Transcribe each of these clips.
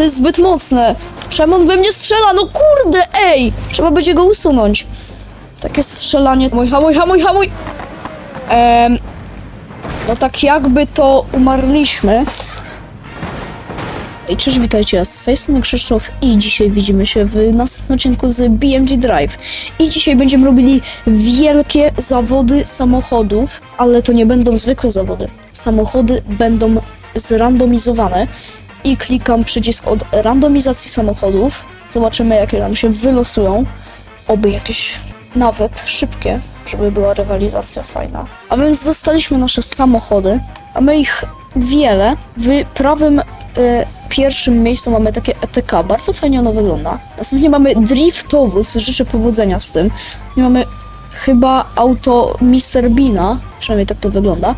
to jest zbyt mocne. Czemu on we mnie strzela? No kurde, ej! Trzeba będzie go usunąć. Takie strzelanie. Mój hamuj, hamuj, hamuj! Em, no tak jakby to umarliśmy. I cześć, witajcie, z tej strony Krzysztof i dzisiaj widzimy się w następnym odcinku z BMG Drive. I dzisiaj będziemy robili wielkie zawody samochodów, ale to nie będą zwykłe zawody. Samochody będą zrandomizowane i klikam przycisk od randomizacji samochodów. Zobaczymy, jakie nam się wylosują. Oby jakieś nawet szybkie, żeby była rywalizacja fajna. A więc dostaliśmy nasze samochody. Mamy ich wiele. W prawym e, pierwszym miejscu mamy takie ETK. Bardzo fajnie ono wygląda. Następnie mamy driftowóz. Życzę powodzenia z tym. I mamy chyba auto Mr. Beana. Przynajmniej tak to wygląda.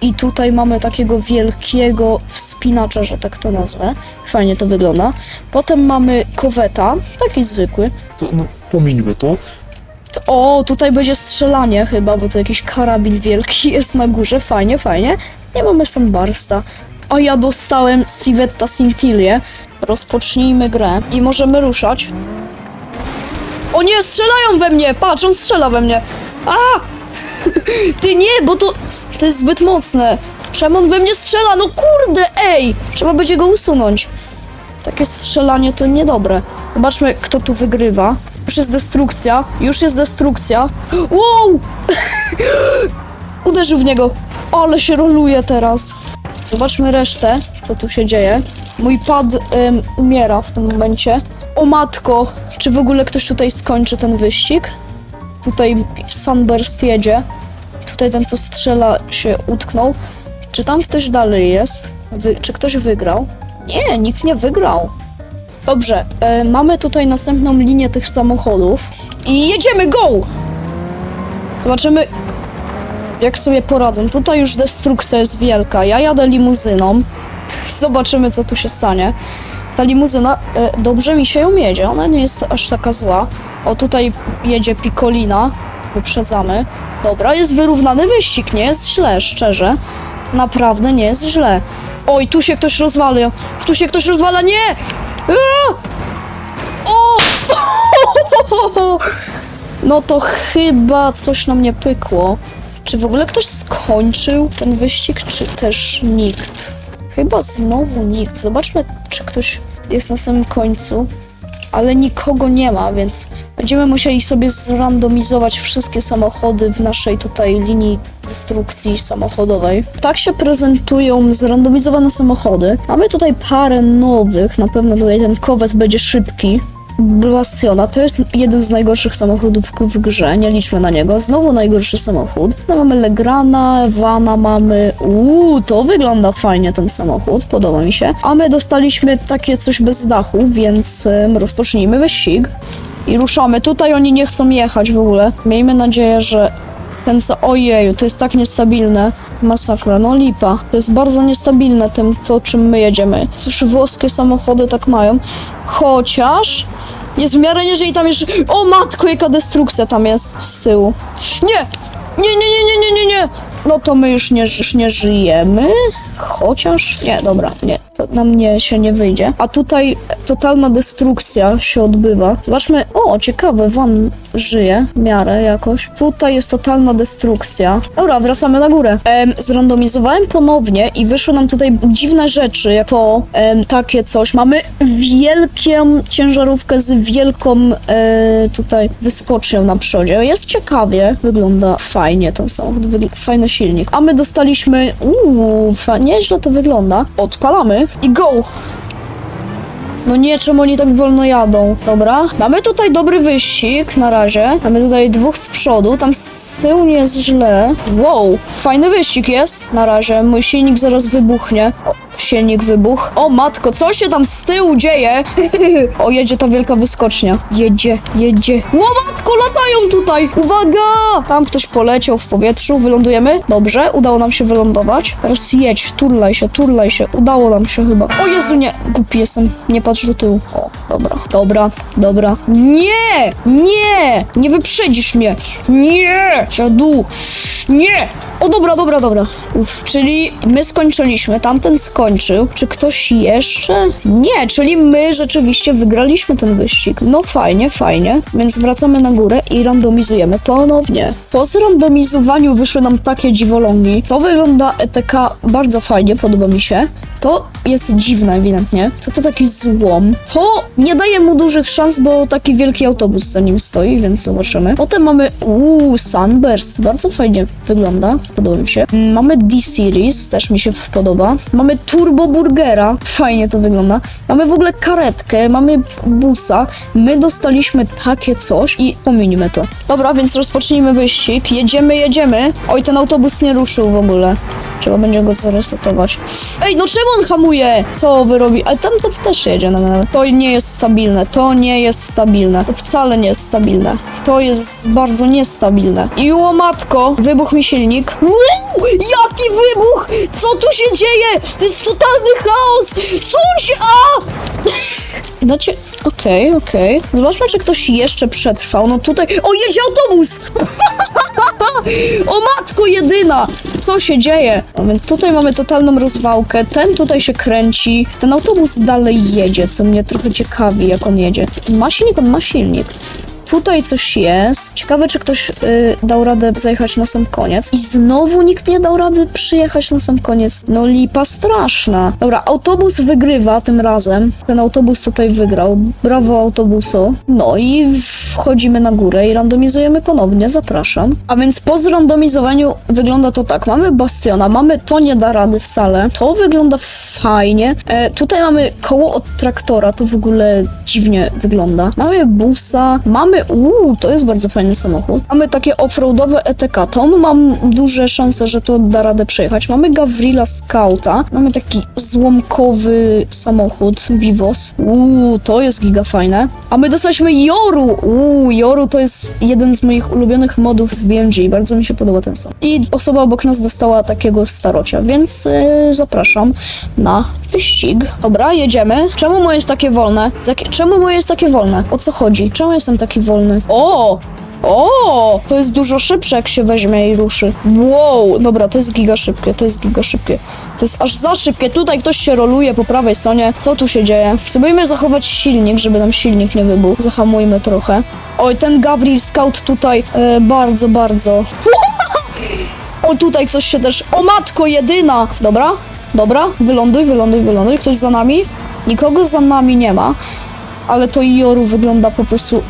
I tutaj mamy takiego wielkiego wspinacza, że tak to nazwę. Fajnie to wygląda. Potem mamy koweta, taki zwykły. To, no, pomińmy to. To- O, tutaj będzie strzelanie chyba, bo to jakiś karabin wielki jest na górze. Fajnie, fajnie. Nie mamy Sunbursta. A ja dostałem Civetta Scintille. Rozpocznijmy grę i możemy ruszać. O nie, strzelają we mnie! Patrz, on strzela we mnie. A! Ty nie, bo to, to jest zbyt mocne. Czemu on we mnie strzela? No kurde, ej! Trzeba będzie go usunąć. Takie strzelanie to niedobre. Zobaczmy, kto tu wygrywa. Już jest destrukcja. Już jest destrukcja. Wow! Uderzył w niego. Ale się roluje teraz. Zobaczmy resztę, co tu się dzieje. Mój pad ym, umiera w tym momencie. O matko! Czy w ogóle ktoś tutaj skończy ten wyścig? Tutaj Sunburst jedzie. Tutaj ten, co strzela, się utknął. Czy tam ktoś dalej jest? Wy, czy ktoś wygrał? Nie, nikt nie wygrał. Dobrze, e, mamy tutaj następną linię tych samochodów i jedziemy, go! Zobaczymy, jak sobie poradzą. Tutaj już destrukcja jest wielka. Ja jadę limuzyną. Zobaczymy, co tu się stanie. Ta limuzyna, e, dobrze mi się ją jedzie, ona nie jest aż taka zła. O, tutaj jedzie Picolina, wyprzedzamy. Dobra, jest wyrównany wyścig, nie jest źle, szczerze. Naprawdę nie jest źle. Oj, tu się ktoś rozwala. Tu się ktoś rozwala, nie! O! No to chyba coś na mnie pykło. Czy w ogóle ktoś skończył ten wyścig, czy też nikt? Chyba znowu nikt. Zobaczmy, czy ktoś jest na samym końcu. Ale nikogo nie ma, więc będziemy musieli sobie zrandomizować wszystkie samochody w naszej tutaj linii destrukcji samochodowej. Tak się prezentują zrandomizowane samochody. Mamy tutaj parę nowych, na pewno tutaj ten kowet będzie szybki. Bastiona to jest jeden z najgorszych samochodów w grze, nie liczmy na niego. Znowu najgorszy samochód. No mamy Legrana, Vana mamy. Uuu, to wygląda fajnie ten samochód, podoba mi się. A my dostaliśmy takie coś bez dachu, więc ym, rozpocznijmy wyścig. I ruszamy. Tutaj oni nie chcą jechać w ogóle. Miejmy nadzieję, że ten co. Ojeju, to jest tak niestabilne. Masakra, no lipa. To jest bardzo niestabilne tym, to czym my jedziemy. Cóż, włoskie samochody tak mają. Chociaż jest w miarę jeżeli tam jeszcze. O matko, jaka destrukcja tam jest z tyłu. Nie! Nie, nie, nie, nie, nie, nie, nie! No to my już nie, już nie żyjemy. Chociaż. Nie, dobra, nie. To na mnie się nie wyjdzie. A tutaj totalna destrukcja się odbywa. Zobaczmy. O, ciekawe, Van żyje w miarę jakoś. Tutaj jest totalna destrukcja. Dobra, wracamy na górę. Em, zrandomizowałem ponownie i wyszły nam tutaj dziwne rzeczy, jak to em, takie coś. Mamy wielką ciężarówkę z wielką e, tutaj wyskocznią na przodzie. Jest ciekawie, wygląda fajnie ten samochód, wygl- fajny silnik. A my dostaliśmy, uuu, nieźle to wygląda. Odpalamy i go! No nie, czemu oni tak wolno jadą? Dobra. Mamy tutaj dobry wyścig na razie. Mamy tutaj dwóch z przodu, tam z tyłu nie jest źle. Wow, fajny wyścig jest na razie. Mój silnik zaraz wybuchnie. O, silnik wybuch. O matko, co się tam z tyłu dzieje? o, jedzie ta wielka wyskocznia. Jedzie, jedzie. O matko, latają tutaj! Uwaga! Tam ktoś poleciał w powietrzu, wylądujemy. Dobrze, udało nam się wylądować. Teraz jedź, turlaj się, turlaj się. Udało nam się chyba. O Jezu, nie, głupi jestem. Nie patrz do tyłu. O, Dobra, dobra, dobra. Nie! Nie! Nie wyprzedzisz mnie! Nie! Dziadu! Nie! O, dobra, dobra, dobra. Uf, czyli my skończyliśmy, tamten skończył. Czy ktoś jeszcze? Nie, czyli my rzeczywiście wygraliśmy ten wyścig. No fajnie, fajnie. Więc wracamy na górę i randomizujemy ponownie. Po zrandomizowaniu wyszły nam takie dziwolągi. To wygląda ETK bardzo fajnie, podoba mi się. To jest dziwne ewidentnie. To to taki złom. To nie daje mu dużych szans, bo taki wielki autobus za nim stoi, więc zobaczymy. Potem mamy uuu, Sunburst. Bardzo fajnie wygląda. Podoba mi się. Mm, Mamy D-Series, też mi się podoba. Mamy Turbo Burgera. Fajnie to wygląda. Mamy w ogóle karetkę, mamy busa. My dostaliśmy takie coś i pominimy to. Dobra, więc rozpocznijmy wyścig. Jedziemy, jedziemy. Oj, ten autobus nie ruszył w ogóle. Trzeba będzie go zaresetować. Ej, no czemu on hamuje? Co wy robi? Ale tam to też jedzie na nawet. To nie jest stabilne, to nie jest stabilne. To wcale nie jest stabilne. To jest bardzo niestabilne. I o matko, wybuchł mi silnik. Jaki wybuch! Co tu się dzieje? To jest totalny chaos! Sądź! A! Dacie... Okej, okej. Zobaczmy, czy ktoś jeszcze przetrwał. No tutaj... O, jedzie autobus! O matko jedyna! Co się dzieje? A więc tutaj mamy totalną rozwałkę. Ten tutaj się kręci. Ten autobus dalej jedzie, co mnie trochę ciekawi, jak on jedzie. Ma silnik? On ma silnik. Tutaj coś jest. Ciekawe, czy ktoś y, dał radę zajechać na sam koniec. I znowu nikt nie dał rady przyjechać na sam koniec. No lipa straszna. Dobra, autobus wygrywa tym razem. Ten autobus tutaj wygrał. Brawo autobusu. No i wchodzimy na górę i randomizujemy ponownie. Zapraszam. A więc po zrandomizowaniu wygląda to tak. Mamy bastiona, mamy to nie da rady wcale. To wygląda fajnie. E, tutaj mamy koło od traktora. To w ogóle dziwnie wygląda. Mamy busa, mamy... Uuu, to jest bardzo fajny samochód. Mamy takie offroadowe ETK. To mam duże szanse, że to da radę przejechać. Mamy Gavrila Scouta. Mamy taki złomkowy samochód Vivos. Uuu, to jest giga fajne. A my dostaliśmy Joru! Uuu, Joru to jest jeden z moich ulubionych modów w BMG. Bardzo mi się podoba ten sam. I osoba obok nas dostała takiego starocia, więc yy, zapraszam na wyścig. Dobra, jedziemy. Czemu moje jest takie wolne? Z jakie- Czemu moje jest takie wolne? O co chodzi? Czemu jestem taki wolny? O! O! To jest dużo szybsze, jak się weźmie i ruszy. Wow! Dobra, to jest giga szybkie, to jest giga szybkie. To jest aż za szybkie. Tutaj ktoś się roluje po prawej stronie. Co tu się dzieje? Spróbujmy zachować silnik, żeby nam silnik nie wybuchł. Zahamujmy trochę. Oj, ten Gavril Scout tutaj e, bardzo, bardzo... O, tutaj ktoś się też... O matko, jedyna! Dobra, dobra, wyląduj, wyląduj, wyląduj. Ktoś za nami? Nikogo za nami nie ma. Ale to Joru wygląda po prostu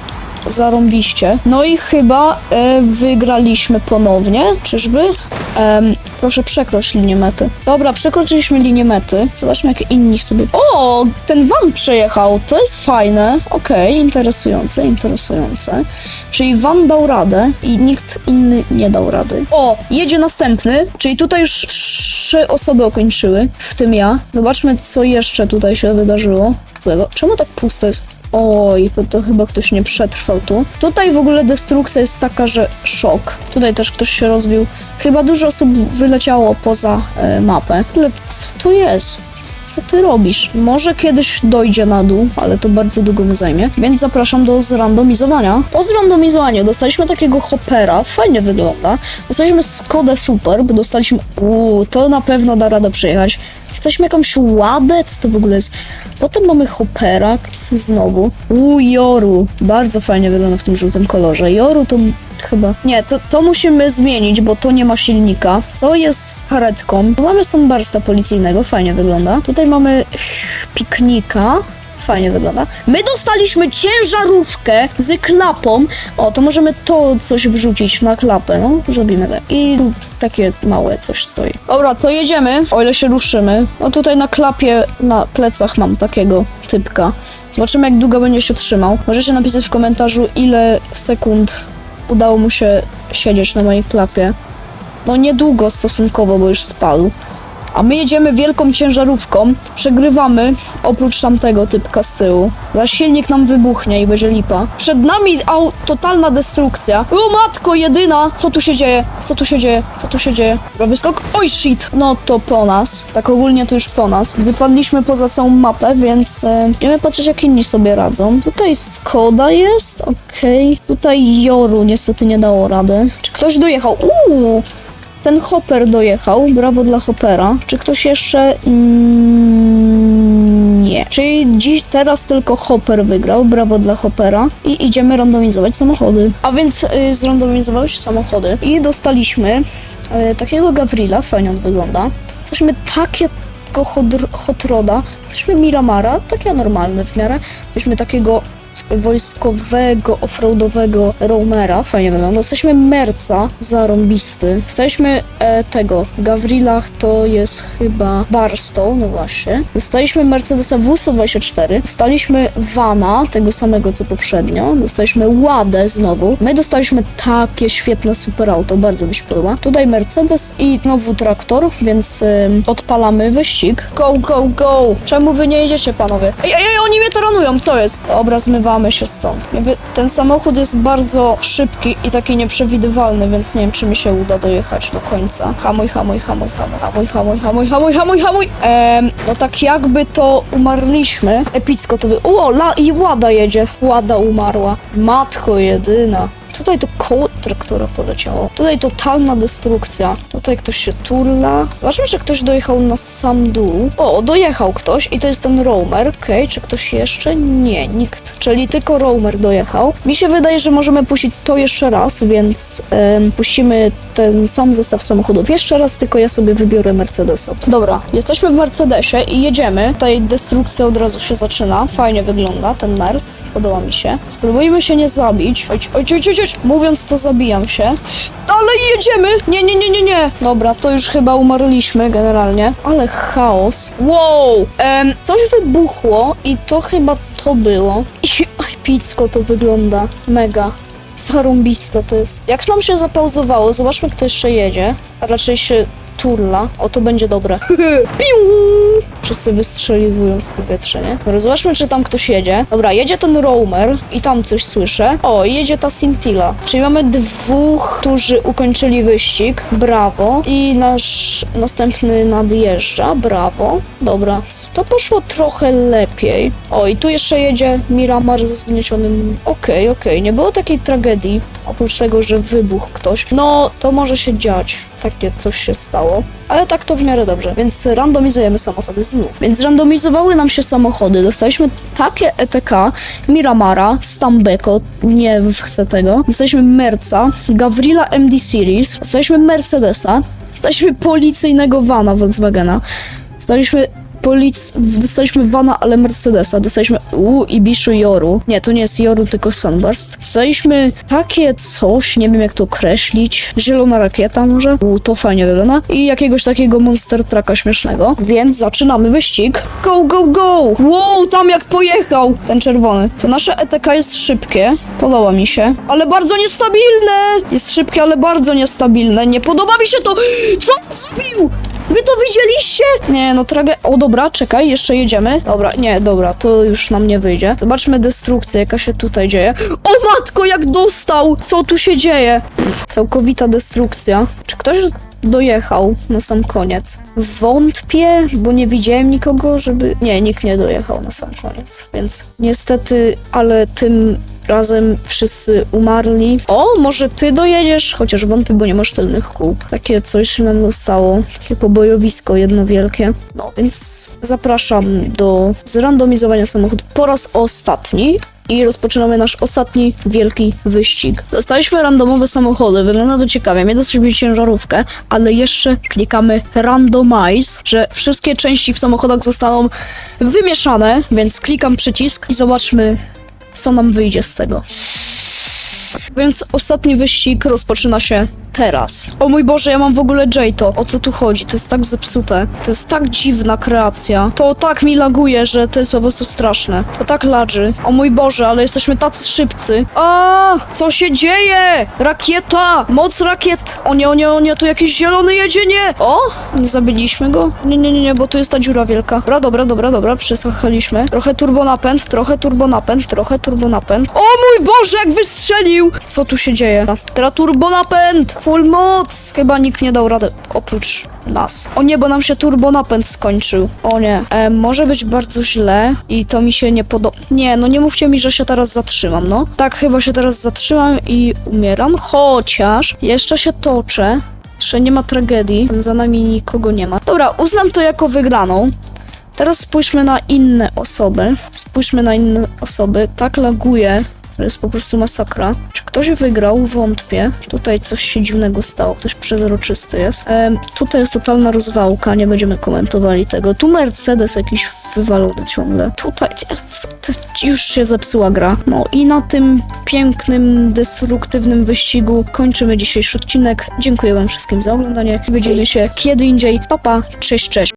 zarąbiście. No i chyba e, wygraliśmy ponownie, czyżby? Proszę przekroczyć linię mety. Dobra, przekroczyliśmy linię mety. Zobaczmy, jak inni sobie... O, ten van przejechał, to jest fajne. Okej, interesujące, interesujące. Czyli van dał radę i nikt inny nie dał rady. O, jedzie następny, czyli tutaj już trzy osoby okończyły, w tym ja. Zobaczmy, co jeszcze tutaj się wydarzyło. Czemu tak pusto jest? Oj, to, to chyba ktoś nie przetrwał tu. Tutaj w ogóle destrukcja jest taka, że szok. Tutaj też ktoś się rozbił. Chyba dużo osób wyleciało poza e, mapę. Ale co to jest? Co ty robisz? Może kiedyś dojdzie na dół, ale to bardzo długo mu zajmie. Więc zapraszam do zrandomizowania. Po zrandomizowaniu dostaliśmy takiego hopera, fajnie wygląda. Dostaliśmy Skodę Super, bo dostaliśmy. Uuu, to na pewno da radę przejechać. Dostaliśmy jakąś ładę, co to w ogóle jest? Potem mamy hopera, znowu. Uuu, Joru. Bardzo fajnie wygląda w tym żółtym kolorze. Joru to chyba. Nie, to, to musimy zmienić, bo to nie ma silnika. To jest karetką. Tu mamy sunbursta policyjnego, fajnie wygląda. Tutaj mamy piknika. Fajnie wygląda. My dostaliśmy ciężarówkę z klapą. O, to możemy to coś wrzucić na klapę, no. Zrobimy tak. I takie małe coś stoi. Dobra, to jedziemy, o ile się ruszymy. No tutaj na klapie, na plecach mam takiego typka. Zobaczymy, jak długo będzie się trzymał. Możecie napisać w komentarzu, ile sekund udało mu się siedzieć na mojej klapie. No niedługo stosunkowo, bo już spadł. A my jedziemy wielką ciężarówką, przegrywamy, oprócz tamtego typka z tyłu. Za silnik nam wybuchnie i będzie lipa. Przed nami au, totalna destrukcja. O matko, jedyna! Co tu się dzieje? Co tu się dzieje? Co tu się dzieje? Prawy skok. Oj, shit! No to po nas. Tak ogólnie to już po nas. Wypadliśmy poza całą mapę, więc e, patrzeć jak inni sobie radzą. Tutaj Skoda jest, okej. Tutaj Joru niestety nie dało rady. Czy ktoś dojechał? Uuu! Ten Hopper dojechał, brawo dla Hoppera. Czy ktoś jeszcze... Mm, nie. Czyli dziś, teraz tylko Hopper wygrał, brawo dla Hoppera. I idziemy randomizować samochody. A więc y, zrandomizowały się samochody i dostaliśmy y, takiego Gavrila, fajnie on wygląda. Dostaliśmy takiego hot, hot roda, dostaliśmy Miramara, takie normalne w miarę. Dostaliśmy takiego wojskowego, offroadowego roamera, fajnie wygląda. Jesteśmy Merca, zarąbisty. Jesteśmy e, tego, Gavrila to jest chyba Barstow, no właśnie. Dostaliśmy Mercedesa W124, dostaliśmy Vana, tego samego co poprzednio, dostaliśmy Ładę znowu. My dostaliśmy takie świetne super auto, bardzo mi się podoba. Tutaj Mercedes i znowu traktor, więc odpalamy wyścig. Go, go, go! Czemu wy nie jedziecie, panowie? Ej, ej, ej, oni mnie taranują, co jest? Dobra, zmywamy się stąd. Ten samochód jest bardzo szybki i taki nieprzewidywalny, więc nie wiem, czy mi się uda dojechać do końca. Hamuj, hamuj, hamuj, hamuj, hamuj, hamuj, hamuj, hamuj, hamuj, hamuj! Em, no tak jakby to umarliśmy. Epicko to wy... O, la i Łada jedzie. Łada umarła. Matko jedyna. Tutaj to koło traktora poleciało. Tutaj totalna destrukcja. Tutaj ktoś się turla. Zobaczmy, że ktoś dojechał na sam dół. O, dojechał ktoś i to jest ten roamer. Okej, czy ktoś jeszcze? Nie, nikt. Czyli tylko roamer dojechał. Mi się wydaje, że możemy puścić to jeszcze raz, więc em, puścimy ten sam zestaw samochodów jeszcze raz, tylko ja sobie wybiorę Mercedesa. Dobra, jesteśmy w Mercedesie i jedziemy. Tutaj destrukcja od razu się zaczyna. Fajnie wygląda ten Merc. Podoba mi się. Spróbujmy się nie zabić. Oj, oj, oj, oj, oj. Mówiąc to zabijam się. Ale jedziemy! Nie, nie, nie, nie, nie. Dobra, to już chyba umarliśmy generalnie. Ale chaos. Wow! Em, coś wybuchło i to chyba to było. I epicko to wygląda. Mega. Zarąbiste to jest. Jak nam się zapauzowało, zobaczmy kto jeszcze jedzie. A raczej się turla. O, to będzie dobre. Piu! Wszyscy wystrzeliwują w powietrze, nie? Dobra, zobaczmy, czy tam ktoś jedzie. Dobra, jedzie ten roamer i tam coś słyszę. O, jedzie ta Scintilla. Czyli mamy dwóch, którzy ukończyli wyścig. Brawo. I nasz następny nadjeżdża. Brawo. Dobra. To poszło trochę lepiej. O, i tu jeszcze jedzie Miramar ze zgniecionym. Okej, okej, nie było takiej tragedii. Oprócz tego, że wybuchł ktoś. No, to może się dziać. Takie coś się stało. Ale tak to w miarę dobrze, więc randomizujemy samochody znów. Więc randomizowały nam się samochody. Dostaliśmy takie ETK, Miramara, Stambeko, nie chcę tego. Dostaliśmy Merca, Gavrila MD Series, dostaliśmy Mercedesa, dostaliśmy policyjnego vana Volkswagena, dostaliśmy polic... Dostaliśmy Vana, ale Mercedesa. Dostaliśmy U i Bishu Joru. Nie, to nie jest Joru, tylko Sunburst. Dostaliśmy takie coś, nie wiem jak to określić. Zielona rakieta może? U, to fajnie wygląda. I jakiegoś takiego monster trucka śmiesznego. Więc zaczynamy wyścig. Go, go, go! Wow, tam jak pojechał! Ten czerwony. To nasze ETK jest szybkie. Podoba mi się. Ale bardzo niestabilne! Jest szybkie, ale bardzo niestabilne. Nie podoba mi się to! Co on zrobił? Wy to widzieliście? Nie, no trage... O, dobra, czekaj, jeszcze jedziemy. Dobra, nie, dobra, to już nam nie wyjdzie. Zobaczmy destrukcję, jaka się tutaj dzieje. O matko, jak dostał! Co tu się dzieje? Pff, całkowita destrukcja. Czy ktoś dojechał na sam koniec? Wątpię, bo nie widziałem nikogo, żeby... Nie, nikt nie dojechał na sam koniec, więc niestety, ale tym razem wszyscy umarli. O, może ty dojedziesz? Chociaż wątpię, bo nie masz tylnych kół. Takie coś nam zostało. Takie pobojowisko jedno wielkie. No, więc zapraszam do zrandomizowania samochodów po raz ostatni. I rozpoczynamy nasz ostatni wielki wyścig. Dostaliśmy randomowe samochody, wygląda to ciekawie. My dostaliśmy ciężarówkę, ale jeszcze klikamy randomize, że wszystkie części w samochodach zostaną wymieszane, więc klikam przycisk i zobaczmy, co nam wyjdzie z tego. Więc ostatni wyścig rozpoczyna się teraz. O mój Boże, ja mam w ogóle J-to. O co tu chodzi? To jest tak zepsute. To jest tak dziwna kreacja. To tak mi laguje, że to jest po prostu straszne. To tak ladży. O mój Boże, ale jesteśmy tacy szybcy. A, co się dzieje? Rakieta! Moc rakiet! O nie, o nie, o nie, tu jakiś zielony jedzie, nie! O, nie zabiliśmy go? Nie, nie, nie, nie, bo tu jest ta dziura wielka. Dobra, dobra, dobra, dobra, przesłuchaliśmy. Trochę turbonapęd, trochę turbonapęd, trochę turbonapęd. O mój Boże, jak wystrzelił! Co tu się dzieje? Teraz turbonapęd! Full moc! Chyba nikt nie dał rady, oprócz nas. O nie, bo nam się turbonapęd skończył. O nie. E, może być bardzo źle i to mi się nie podoba. Nie, no nie mówcie mi, że się teraz zatrzymam, no. Tak, chyba się teraz zatrzymam i umieram, chociaż jeszcze się toczę. Jeszcze nie ma tragedii, za nami nikogo nie ma. Dobra, uznam to jako wygraną. Teraz spójrzmy na inne osoby. Spójrzmy na inne osoby. Tak laguje, że jest po prostu masakra. Czy ktoś wygrał? Wątpię. Tutaj coś się dziwnego stało. Ktoś przezroczysty jest. Em, tutaj jest totalna rozwałka. Nie będziemy komentowali tego. Tu Mercedes jakiś wywalony ciągle. Tutaj co, już się zepsuła gra. No i na tym pięknym, destruktywnym wyścigu kończymy dzisiejszy odcinek. Dziękuję wam wszystkim za oglądanie. Widzimy się kiedy indziej. Pa, pa. Cześć, cześć.